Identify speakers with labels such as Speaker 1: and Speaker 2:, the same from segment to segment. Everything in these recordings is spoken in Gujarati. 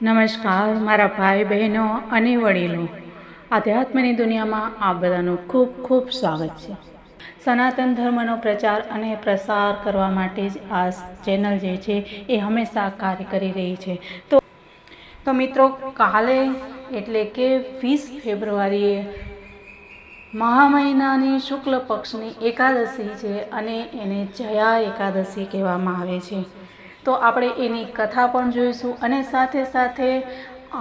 Speaker 1: નમસ્કાર, મારા ભાઈ બહેનો અને વડીલો. આધ્યાત્મની દુનિયામાં આ બધાનું ખૂબ ખૂબ સ્વાગત છે. સનાતન ધર્મનો પ્રચાર અને પ્રસાર કરવા માટે જ આ ચેનલ જે છે એ હંમેશા કાર્ય કરી રહી છે. તો તો મિત્રો, કાલે એટલે કે વીસ ફેબ્રુઆરીએ મહા મહિનાની શુક્લ પક્ષની એકાદશી છે અને એને જયા એકાદશી કહેવામાં આવે છે. તો આપણે એની કથા પણ જોઈશું અને સાથે સાથે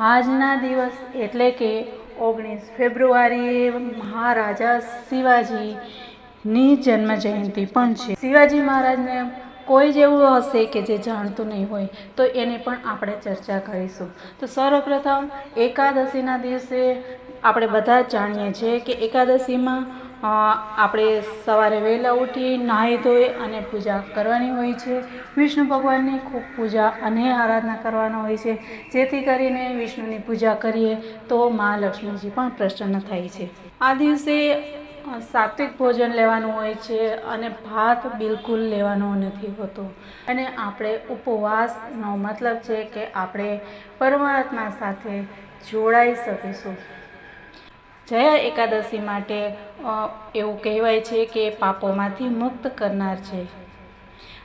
Speaker 1: આજના દિવસ એટલે કે ઓગણીસ ફેબ્રુઆરીએ મહારાજા શિવાજીની જન્મ જયંતિ પણ છે. શિવાજી મહારાજને કોઈ જ એવું હશે કે જે જાણતું નહીં હોય, તો એને પણ આપણે ચર્ચા કરીશું. તો સર્વપ્રથમ એકાદશીના દિવસે આપણે બધા જાણીએ છીએ કે એકાદશીમાં આપણે સવારે વહેલા ઉઠી નાહી ધોઈ અને પૂજા કરવાની હોય છે. વિષ્ણુ ભગવાનની ખૂબ પૂજા અને આરાધના કરવાનો હોય છે. જેથી કરીને વિષ્ણુની પૂજા કરીએ તો મા લક્ષ્મીજી પણ પ્રસન્ન થાય છે. આ દિવસે સાત્વિક ભોજન લેવાનું હોય છે અને ભાત બિલકુલ લેવાનો નથી હોતો. અને આપણે ઉપવાસનો મતલબ છે કે આપણે પરમાત્મા સાથે જોડાઈ શકીશું. જયા એકાદશી માટે એવું કહેવાય છે કે પાપોમાંથી મુક્ત કરનાર છે.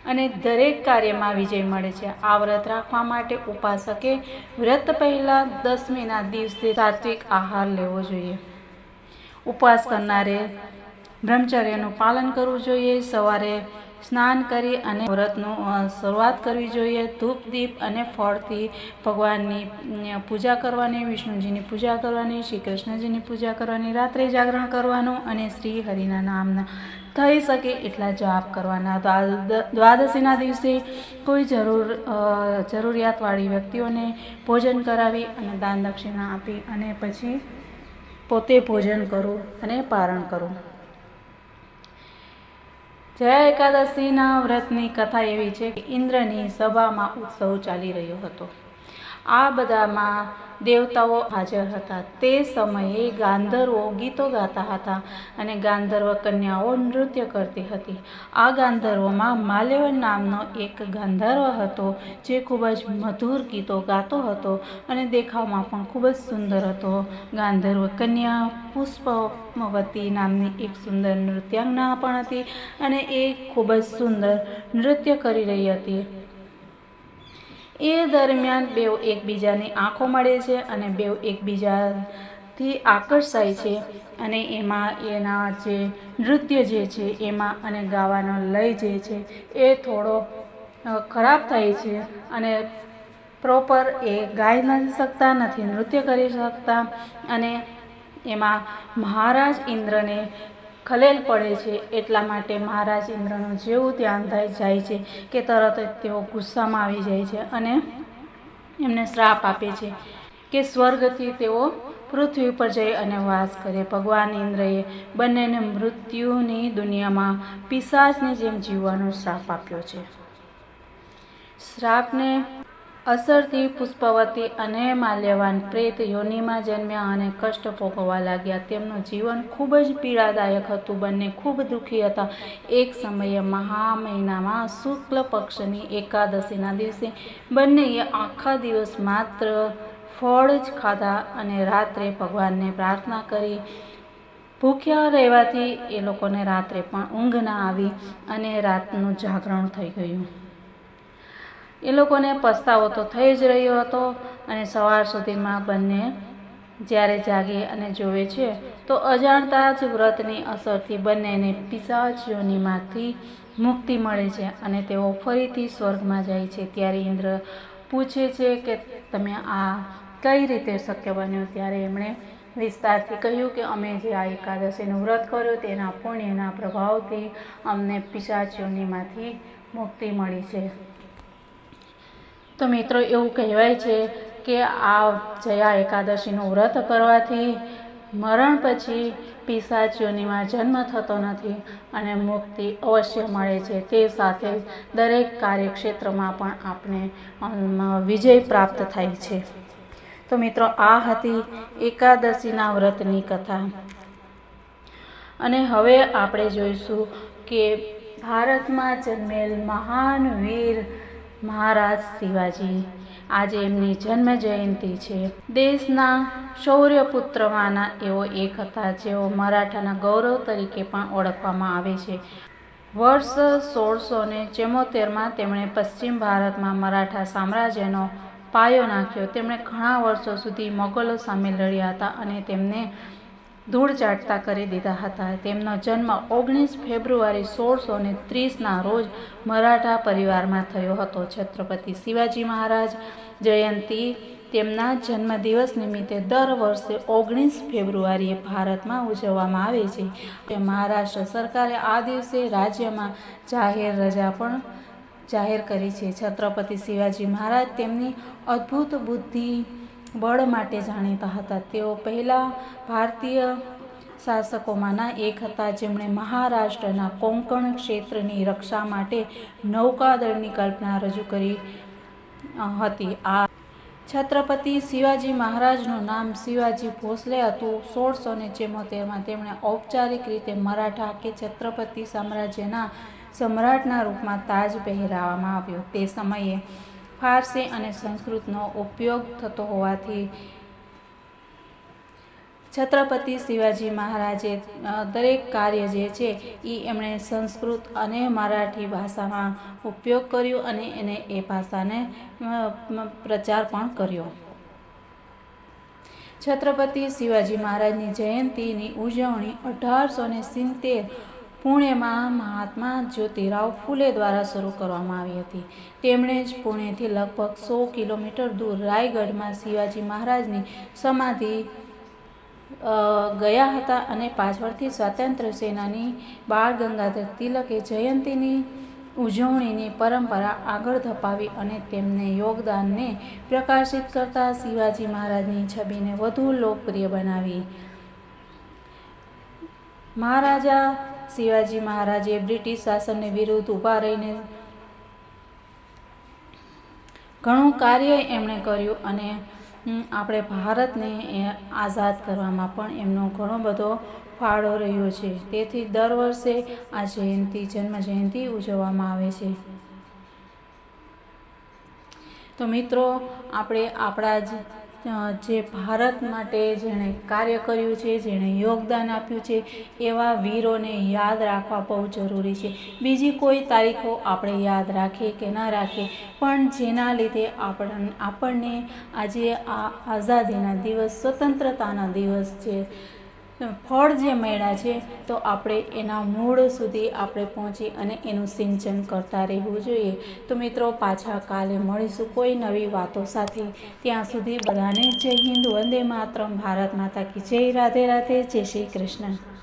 Speaker 1: અને દરેક કાર્યમાં વિજય મળે છે. આ વ્રત રાખવા માટે ઉપાસકે વ્રત પહેલાં દસમીના દિવસે સાત્વિક આહાર લેવો જોઈએ. ઉપવાસ કરનારે બ્રહ્મચર્યનું પાલન કરવું જોઈએ. સવારે સ્નાન કરી અને વ્રતનું શરૂઆત કરવી જોઈએ. ધૂપ, દીપ અને ફળથી ભગવાનની પૂજા કરવાની, વિષ્ણુજીની પૂજા કરવાની, શ્રી કૃષ્ણજીની પૂજા કરવાની, રાત્રે જાગરણ કરવાનું અને શ્રી હરિના નામના થઈ શકે એટલા જાપ કરવાના. દ્વા- દ્વાદશીના દિવસે કોઈ જરૂર જરૂરિયાતવાળી વ્યક્તિઓને ભોજન કરાવી અને દાન દક્ષિણા આપી અને પછી પોતે ભોજન કરું અને પારણ કરું. જયા એકાદશીના વ્રતની કથા એવી છે કે ઇન્દ્રની સભામાં ઉત્સવ ચાલી રહ્યો હતો. આ બધામાં દેવતાઓ હાજર હતા. તે સમયે ગાંધર્વો ગીતો ગાતા હતા અને ગાંધર્વ કન્યાઓ નૃત્ય કરતી હતી. આ ગાંધર્વોમાં માલ્યવન નામનો એક ગાંધર્વ હતો જે ખૂબ જ મધુર ગીતો ગાતો હતો અને દેખાવમાં પણ ખૂબ જ સુંદર હતો. ગાંધર્વ કન્યા પુષ્પવતી નામની એક સુંદર નૃત્યાંગના પણ હતી અને એ ખૂબ જ સુંદર નૃત્ય કરી રહી હતી. એ દરમિયાન બેઉ એકબીજાની આંખો મળે છે અને બેઉ એકબીજાથી આકર્ષાય છે અને એમાં એના જે નૃત્ય જે છે એમાં અને ગાવાનો લય જે છે એ થોડો ખરાબ થાય છે અને પ્રોપર એ ગાઈ નથી શકતા, નથી નૃત્ય કરી શકતા અને એમાં મહારાજ ઇન્દ્રને ખલેલ પડે છે. એટલા માટે મહારાજ ઇન્દ્રનું જેવું ધ્યાન થાય જાય છે કે તરત જ તેઓ ગુસ્સામાં આવી જાય છે અને એમને શ્રાપ આપે છે કે સ્વર્ગથી તેઓ પૃથ્વી ઉપર જઈ અને વાસ કરે. ભગવાન ઇન્દ્રએ બંનેને મૃત્યુની દુનિયામાં પિશાચની જેમ જીવવાનો શ્રાપ આપ્યો છે. શ્રાપને અસરથી પુષ્પવતી અને માલ્યવાન પ્રેત યોનિમાં જન્મ્યા અને કષ્ટ ભોગવવા લાગ્યા. તેમનું જીવન ખૂબ જ પીડાદાયક હતું. બંને ખૂબ દુઃખી હતા. એક સમયે મહા મહિનામાં શુક્લ પક્ષની એકાદશીના દિવસે બંનેએ આખા દિવસ માત્ર ફળ જ ખાધા અને રાત્રે ભગવાનને પ્રાર્થના કરી. ભૂખ્યા રહેવાથી એ લોકોને રાત્રે પણ ઊંઘ ના આવી અને રાતનું જાગરણ થઈ ગયું. એ લોકોને પસ્તાવો તો થઈ જ રહ્યો હતો અને સવાર સુધીમાં બંને જ્યારે જાગે અને જોવે છે, તો અજાણતા જ વ્રતની અસરથી બંનેને પિશાચ મુક્તિ મળે છે અને તેઓ ફરીથી સ્વર્ગમાં જાય છે. ત્યારે ઇન્દ્ર પૂછે છે કે તમે આ કઈ રીતે શક્ય બન્યું? ત્યારે એમણે વિસ્તારથી કહ્યું કે અમે જે આ એકાદશીનું વ્રત કર્યું તેના પુણ્યના પ્રભાવથી અમને પિશાચ મુક્તિ મળી છે. તો મિત્રો એવું કહેવાય છે કે આ જયા એકાદશીનું વ્રત કરવાથી મરણ પછી પિસાચીઓનીમાં જન્મ થતો નથી અને મુક્તિ અવશ્ય મળે છે. તે સાથે દરેક કાર્યક્ષેત્રમાં પણ આપણે વિજય પ્રાપ્ત થાય છે. તો મિત્રો આ હતી એકાદશીના વ્રતની કથા. અને હવે આપણે જોઈશું કે ભારતમાં જન્મેલ મહાન વીર મહારાજ શિવાજી, આજે એમની જન્મ જયંતિ છે. દેશના શૌર્યપુત્રમાંના એવો એક હતા જેઓ મરાઠાના ગૌરવ તરીકે પણ ઓળખવામાં આવે છે. વર્ષ સોળસો ને ચેમોતેરમાં તેમણે પશ્ચિમ ભારતમાં મરાઠા સામ્રાજ્યનો પાયો નાખ્યો. તેમણે ઘણા વર્ષો સુધી મોગલો સામે લડ્યા હતા અને તેમને ધૂળ ચાટતા કરી દીધા હતા. તેમનો જન્મ ઓગણીસ ફેબ્રુઆરી સોળસો ને ત્રીસના રોજ મરાઠા પરિવારમાં થયો હતો. છત્રપતિ શિવાજી મહારાજ જયંતિ તેમના જન્મદિવસ નિમિત્તે દર વર્ષે ઓગણીસ ફેબ્રુઆરીએ ભારતમાં ઉજવવામાં આવે છે. તે મહારાષ્ટ્ર સરકારે આ દિવસે રાજ્યમાં જાહેર રજા પણ જાહેર કરી છે. છત્રપતિ શિવાજી મહારાજ તેમની અદ્ભુત બુદ્ધિ બળ માટે જાણીતા હતા. તેઓ પહેલા ભારતીય શાસકોમાંના એક હતા. જેમણે મહારાષ્ટ્રના કોંકણ ક્ષેત્રની રક્ષા માટે નૌકાદળની કલ્પના રજૂ કરી હતી. આ છત્રપતિ શિવાજી મહારાજનું નામ શિવાજી ભોસલે હતું. સોળસો ને ચેમોતેરમાં તેમણે ઔપચારિક રીતે મરાઠા કે છત્રપતિ સામ્રાજ્યના સમ્રાટના રૂપમાં તાજ પહેરાવવામાં આવ્યો. તે સમયે ફારસી અને સંસ્કૃતનો ઉપયોગ થતો હોવાથી છત્રપતિ શિવાજી મહારાજે દરેક કાર્ય જે છે એ એમણે સંસ્કૃત અને મરાઠી ભાષામાં ઉપયોગ કર્યો અને એને એ ભાષાને પ્રચાર પણ કર્યો. છત્રપતિ શિવાજી મહારાજની જયંતિની ઉજવણી અઢારસો ને સિત્તેર પુણેમાં મહાત્મા જ્યોતિરાવ ફૂલે દ્વારા શરૂ કરવામાં આવી હતી. તેમણે જ પુણેથી લગભગ સો કિલોમીટર દૂર રાયગઢમાં શિવાજી મહારાજની સમાધિ ગયા હતા અને પાછળથી સ્વાતંત્ર્ય સેનાની બાળ ગંગાધર તિલકે જયંતિની ઉજવણીની પરંપરા આગળ ધપાવી અને તેમને યોગદાનને પ્રકાશિત કરતા શિવાજી મહારાજની છબીને વધુ લોકપ્રિય બનાવી. મહારાજા શિવાજી મહારાજે બ્રિટિશ શાસનને વિરુદ્ધ ઊભા રહીને ઘણું કાર્ય એમણે કર્યું અને આપણે ભારતને આઝાદ કરવામાં પણ એમનો ઘણો બધો ફાળો રહ્યો છે. તેથી દર વર્ષે આ જયંતિ જન્મ જયંતિ ઉજવવામાં આવે છે. તો મિત્રો, આપણે આપણા જ જે ભારત માટે જેણે કાર્ય કર્યું છે, જેણે યોગદાન આપ્યું છે, એવા વીરોને યાદ રાખવા બહુ જરૂરી છે. બીજી કોઈ તારીખો આપણે યાદ રાખીએ કે ન રાખીએ, પણ જેના લીધે આપણ, આપણને આજે આ આઝાદીના દિવસ, સ્વતંત્રતાના દિવસ છે ફળ જે મળ્યા છે, તો આપણે એના મૂળ સુધી આપણે પહોંચી અને એનું સિંચન કરતા રહેવું જોઈએ. તો મિત્રો, પાછા કાલે મળીશું કોઈ નવી વાતો સાથે. ત્યાં સુધી બધાને જય હિન્દ, વંદે માતરમ. ભારત માતા કી જય. રાધે રાધે. જય શ્રી કૃષ્ણ.